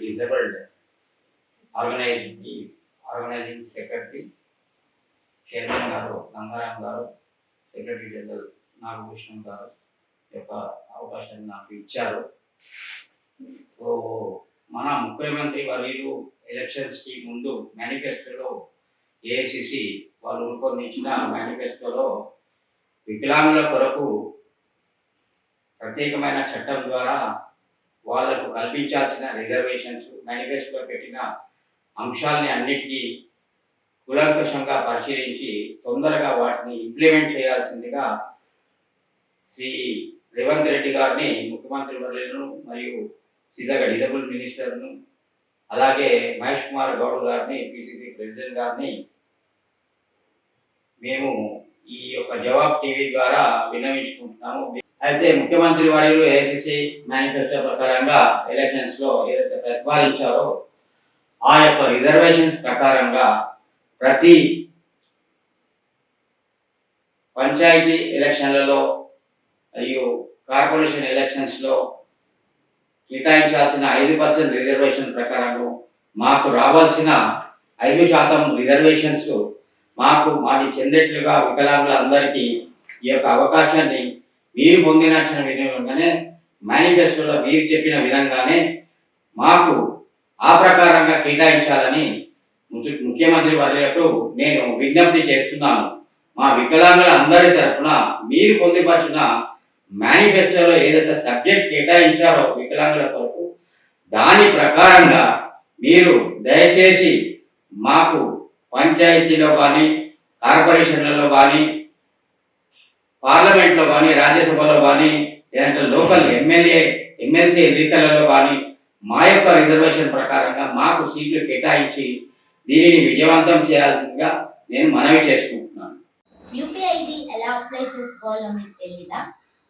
Disabled organising organising secretary chairman గారు గంగారాం గారు secretary general Nagabhushanam గారు యొక్క అవకాశాన్ని నాకు ఇచ్చారు. సో మన ముఖ్యమంత్రి వర్యులు ఎలక్షన్స్కి ముందు మేనిఫెస్టోలో ఏఐసిసి వాళ్ళు రూపొందించిన మేనిఫెస్టోలో వికలాంగుల కొరకు ప్రత్యేకమైన చట్టం ద్వారా వాళ్ళకు కల్పించాల్సిన రిజర్వేషన్స్ మేనిఫెస్టోలో పెట్టిన అంశాలని అన్నిటికీ కూలంకషంగా పరిశీలించి తొందరగా వాటిని ఇంప్లిమెంట్ చేయాల్సిందిగా శ్రీ రేవంత్ రెడ్డి గారిని ముఖ్యమంత్రి వర్యులను మరియు సీతగా డిజబుల్ మినిస్టర్ను అలాగే మహేష్ కుమార్ గౌడ్ గారిని పిసిసి ప్రెసిడెంట్ గారిని మేము ఈ యొక్క జవాబ్ టీవీ ద్వారా విన్నవించుకుంటున్నాము. అయితే ముఖ్యమంత్రి వర్యులు ఏఐసిసి మేనిఫెస్టో ప్రకారంగా ఎలక్షన్స్లో ఏదైతే ప్రతిపాదించారో ఆ యొక్క రిజర్వేషన్స్ ప్రకారంగా ప్రతి పంచాయతీ ఎలక్షన్లలో మరియు కార్పొరేషన్ ఎలక్షన్స్లో కేటాయించాల్సిన ఐదు పర్సెంట్ రిజర్వేషన్ ప్రకారము మాకు రావాల్సిన ఐదు శాతం రిజర్వేషన్స్ మాకు మాది చెందేట్లుగా వికలాంగులందరికీ ఈ యొక్క అవకాశాన్ని మీరు పొందిన విధంగానే మేనిఫెస్టోలో మీరు చెప్పిన విధంగానే మాకు ఆ ప్రకారంగా కేటాయించాలని ముఖ్యమంత్రి వర్యులకు నేను విజ్ఞప్తి చేస్తున్నాను. మా వికలాంగుల అందరి తరఫున మీరు పొందుపరిచిన మేనిఫెస్టోలో ఏదైతే సబ్జెక్ట్ కేటాయించారో వికలాంగుల కొరకు దాని ప్రకారంగా మీరు దయచేసి మాకు పంచాయతీలో కానీ కార్పొరేషన్లలో కానీ పార్లమెంట్లో కానీ రాజ్యసభలో కానీ లేదంటే లోకల్ ఎమ్మెల్యే ఎమ్మెల్సీ ఎన్నికలలో కానీ మా యొక్క రిజర్వేషన్ ప్రకారంగా మాకు సీట్లు కేటాయించి దీనిని విజయవంతం చేయాల్సిందిగా నేను మనవి చేసుకుంటున్నాను. యూపీఐడి ఎలా అప్లై చేసుకోవాలో మీకు తెలీదా?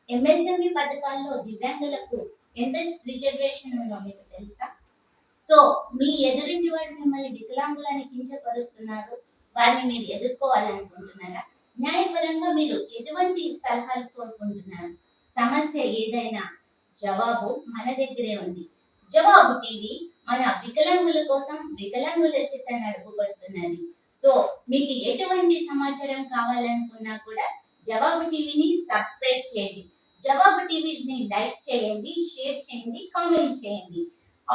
ఎంఎస్ఎంఈ పథకాల్లో దివ్యాంగులకు ఎంత రిజర్వేషన్ ఉందో మీకు తెలుసా? సో మీ ఎదురింటి వాడు మిమ్మల్ని వికలాంగులని కించపరుస్తున్నారు. వారిని మీరు ఎదుర్కోవాలనుకుంటున్నారా? న్యాయపరంగా మీరు సలహాలు కోరుకుంటున్నారు సమస్య ఏదైనా జవాబు మన దగ్గరే ఉంది. జవాబు టీవీ మన వికలాంగుల కోసం వికలాంగుల చేత నడుపుబడుతున్నది. సో మీకు ఎటువంటి సమాచారం కావాలనుకున్నా కూడా జవాబు టీవీని సబ్స్క్రైబ్ చేయండి. జవాబు టీవీని లైక్ చేయండి షేర్ చేయండి కామెంట్ చేయండి.